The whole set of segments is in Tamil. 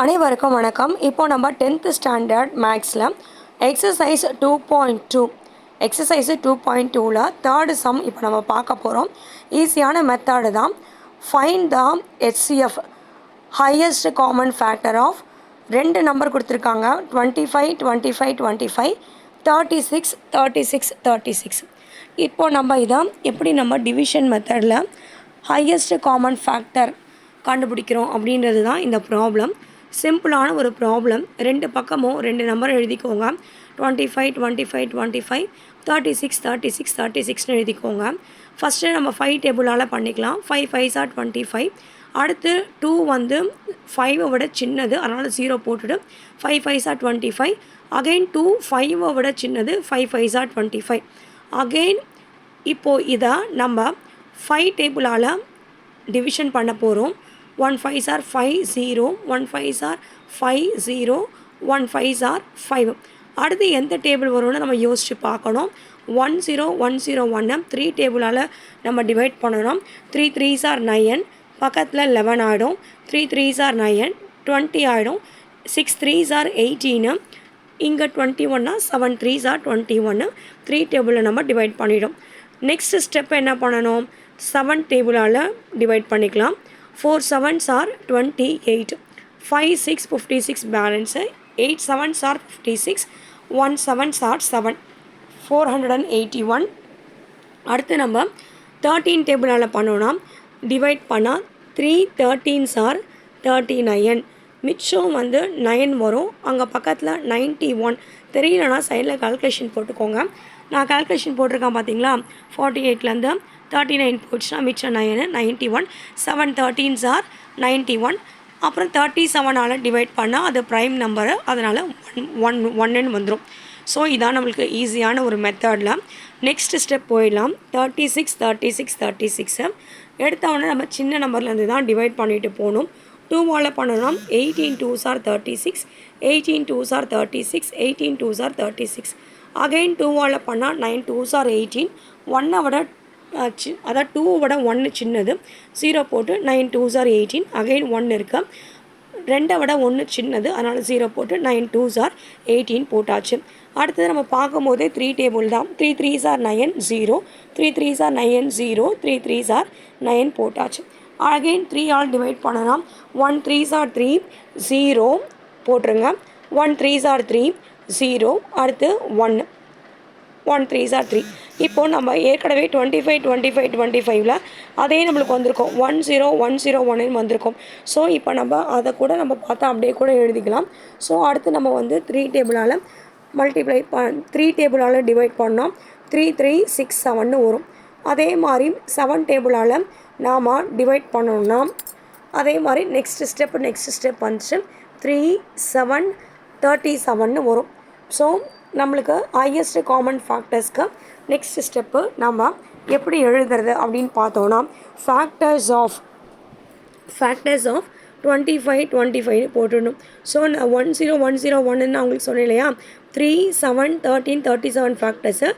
அனைவருக்கும் வணக்கம். இப்போ நம்ம டென்த்து ஸ்டாண்டர்ட் மேக்ஸில் exercise two point two exercise two point டூவில் தேர்டு சம் இப்போ நம்ம பார்க்க போகிறோம் ஈஸியான மெத்தடு தான். Find the HCF highest common factor of ரெண்டு நம்பர் கொடுத்துருக்காங்க. Twenty five twenty five twenty five thirty six thirty six thirty six இப்போ நம்ம இதை எப்படி நம்ம டிவிஷன் மெத்தடில் ஹையஸ்ட் காமன் ஃபேக்டர் கண்டுபிடிக்கிறோம் அப்படின்றது தான் இந்த ப்ராப்ளம் சிம்பிளான ஒரு ப்ராப்ளம். ரெண்டு பக்கமும் ரெண்டு நம்பர் எழுதிக்கோங்க. Twenty five twenty five twenty five thirty six thirty six thirty சிக்ஸ்னு எழுதிக்கோங்க. ஃபஸ்ட்டு நம்ம ஃபைவ் டேபிளால் பண்ணிக்கலாம். Five five are twenty five அடுத்து டூ வந்து ஃபைவை விட சின்னது அதனால் ஜீரோ போட்டுட்டு five five are twenty five again two ஃபைவை விட சின்னது five five are twenty five again இப்போது இதை நம்ம ஃபைவ் டேபிளால் டிவிஷன் பண்ண போகிறோம் one five are five zero one five are five zero one five are five அடுத்து எந்த டேபிள் வரும்னு நம்ம யோசித்து பார்க்கணும். ஒன் ஜீரோ ஒன் ஜீரோ ஒன்னை த்ரீ டேபிளால் நம்ம டிவைட் பண்ணணும். த்ரீ த்ரீஸ் ஆர் நயன் பக்கத்தில் லெவன் ஆகிடும் three threes are nine twenty ஆகிடும் சிக்ஸ் த்ரீஸ் ஆர் எயிட்டீனு இங்கே டுவெண்ட்டி ஒன்னா செவன் த்ரீஸ் ஆர் டுவெண்ட்டி ஒன்று த்ரீ டேபிளில் நம்ம டிவைட் பண்ணிடும். நெக்ஸ்ட் ஸ்டெப் என்ன பண்ணணும்? செவன் டேபிளால் டிவைட் பண்ணிக்கலாம். Four sevens are twenty eight five six fifty six balance eight sevens are fifty six one sevens are seven four hundred and eighty one அடுத்து நம்ம தேர்ட்டீன் டேபிளால் பண்ணோன்னா டிவைட் பண்ணால் three thirteens are thirty nine மிச்சம் வந்து நயன் வரும். அங்கே பக்கத்தில் நைன்ட்டி ஒன் தெரியலனா சைடில் கால்குலேஷன் போட்டுக்கோங்க. நான் கால்குலேஷன் போட்டிருக்கேன் பார்த்தீங்களா ஃபார்ட்டி எயிட்லேருந்து தேர்ட்டி நைன் போச்சுன்னா மிச்சம் nine ninety one seven thirteens are ninety one அப்புறம் தேர்ட்டி செவனால் டிவைட் பண்ணால் அது ப்ரைம் நம்பரு அதனால் ஒன் ஒன் ஒன்னுன்னு வந்துடும் ஸோ இதான் நம்மளுக்கு ஈஸியான ஒரு மெத்தடில் நெக்ஸ்ட் ஸ்டெப் போயிடலாம். Thirty six thirty six thirty six எடுத்தவொடனே நம்ம சின்ன நம்பர்லேருந்து தான் டிவைட் பண்ணிட்டு போகணும். டூவால் பண்ணணும் eighteen twos are thirty six eighteen twos are thirty six eighteen twos are thirty six again டூவால் பண்ணால் நைன் டூஸ் ஆர் எயிட்டீன் ஒன்னோட விட சி அதாவது டூவை விட ஒன்று சின்னது. ஜீரோ போட்டு nine twos are eighteen again one இருக்கு. ரெண்டை விட ஒன்று சின்னது. அதனால் ஜீரோ போட்டு நைன் டூஸ் ஆர் எயிட்டீன் போட்டாச்சு. அடுத்தது நம்ம பார்க்கும்போதே த்ரீ டேபிள் தான். Three threes are nine zero three threes are nine zero three threes are nine போட்டாச்சு. அகைன் த்ரீ ஆல் டிவைட் பண்ணலாம். One threes are three zero போட்டுருங்க. One threes are three zero அடுத்து ஒன்று ஒன் த்ரீ சார் த்ரீ இப்போ நம்ம ஏற்கனவே twenty five twenty five twenty ஃபைவ்ல அதே நம்மளுக்கு வந்திருக்கும். ஒன் ஜீரோ ஒன் ஜீரோ ஒன்னு வந்திருக்கும். ஸோ இப்போ நம்ம அதை கூட நம்ம பார்த்தா அப்படியே கூட எழுதிக்கலாம். ஸோ அடுத்து நம்ம வந்து த்ரீ டேபிளால் மல்டிப்ளை ப த்ரீ டேபிளால் டிவைட் பண்ணோம். த்ரீ த்ரீ சிக்ஸ் செவன்னு வரும். அதே மாதிரி செவன் டேபிளால் நாம் டிவைட் பண்ணோம்னா அதே மாதிரி நெக்ஸ்ட் ஸ்டெப் நெக்ஸ்ட் ஸ்டெப் வந்துச்சு. த்ரீ செவன் தேர்ட்டி செவன்னு வரும். ஸோ நம்மளுக்கு ஹையஸ்ட் காமன் ஃபேக்டர்ஸ்க்கு நெக்ஸ்ட் ஸ்டெப்பு நம்ம எப்படி எழுதுறது அப்படின்னு பார்த்தோன்னா factors of factors of twenty five twenty five போட்டுடணும். ஸோ நான் ஒன் ஜீரோ ஒன் ஜீரோ ஒன்னு நான் உங்களுக்கு சொன்னேன் இல்லையா? Three seven thirteen thirty seven factors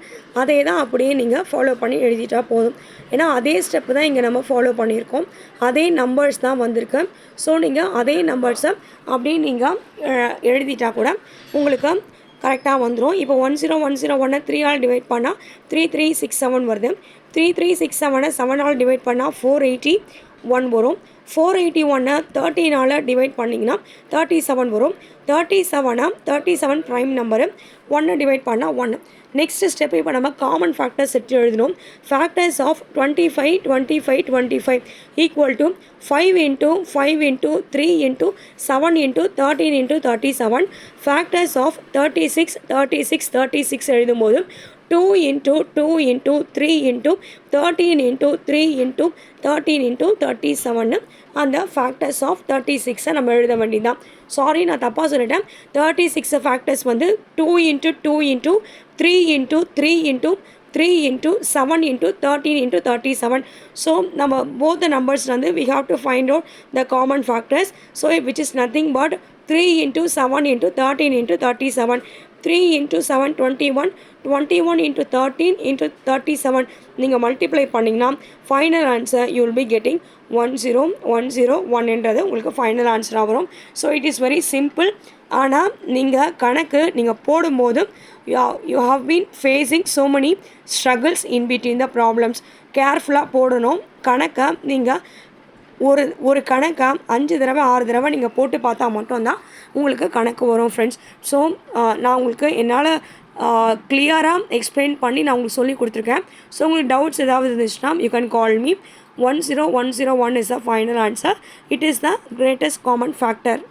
அதே தான் அப்படியே நீங்கள் ஃபாலோ பண்ணி எழுதிட்டா போதும். ஏன்னா அதே ஸ்டெப்பு தான் இங்கே நம்ம ஃபாலோ பண்ணியிருக்கோம். அதே நம்பர்ஸ் தான் வந்திருக்கு. ஸோ நீங்கள் அதே நம்பர்ஸை அப்படியே நீங்கள் எழுதிட்டா கூட உங்களுக்கு கரெக்டாக வந்துடும் இப்போ ஒன் ஜீரோ ஒன் ஜீரோ ஒன்னை த்ரீ ஆல் டிவைட் பண்ணால் த்ரீ த்ரீ சிக்ஸ் செவன் வருது. த்ரீ த்ரீ சிக்ஸ் செவனை செவன் ஆல் டிவைட் பண்ணால் ஃபோர் எயிட்டி ஒன் வரும். ஃபோர் எயிட்டி ஒன்னை தேர்ட்டினால் டிவைட் பண்ணிங்கன்னா தேர்ட்டி செவன் வரும் தேர்ட்டி செவனை தேர்ட்டி செவன் ப்ரைம் நம்பரு ஒன்று டிவைட் பண்ணால் ஒன்று நெக்ஸ்ட் ஸ்டெப் இப்போ நம்ம காமன் ஃபேக்டர்ஸ் செட்டு எழுதணும் factors of twenty five twenty five twenty five equal to five into five into three into seven into thirteen into thirty seven factors of thirty six thirty six thirty six எழுதும்போது two into two into three into thirteen into three into thirteen into thirty செவன்னு அந்த ஃபேக்டர்ஸ் ஆஃப் தேர்ட்டி சிக்ஸை நம்ம எழுத வேண்டியதான் சாரி நான் தப்பாக சொல்லிட்டேன். தேர்ட்டி சிக்ஸ் ஃபேக்டர்ஸ் வந்து two into two into three into three into three into seven into thirteen into thirty seven. So நம்ம போத் த நம்பர்ஸ் வந்து we have to find out the common factors so which is nothing but three into seven into thirteen into thirty seven three into seven twenty one twenty one into thirteen into thirty seven நீங்கள் மல்டிப்ளை பண்ணிங்கன்னா final answer you will be getting one zero one zero ஒன்ன்றது உங்களுக்கு ஃபைனல் ஆன்சராக வரும். So it is very simple ஆனால் நீங்கள் கணக்கு நீங்கள் போடும்போது you have been facing so many struggles in between the problems கேர்ஃபுல்லாக போடணும். கணக்கை நீங்கள் ஒரு ஒரு கணக்கை அஞ்சு தடவை ஆறு தடவை நீங்கள் போட்டு பார்த்தா மட்டும்தான் உங்களுக்கு கணக்கு வரும் ஃப்ரெண்ட்ஸ் ஸோ நான் உங்களுக்கு என்னால் கிளியராக எக்ஸ்பிளைன் பண்ணி நான் உங்களுக்கு சொல்லி கொடுத்துருக்கேன். ஸோ உங்களுக்கு டவுட்ஸ் ஏதாவது இருந்துச்சுன்னா you can call me one zero one zero one is a final answer it is the greatest common factor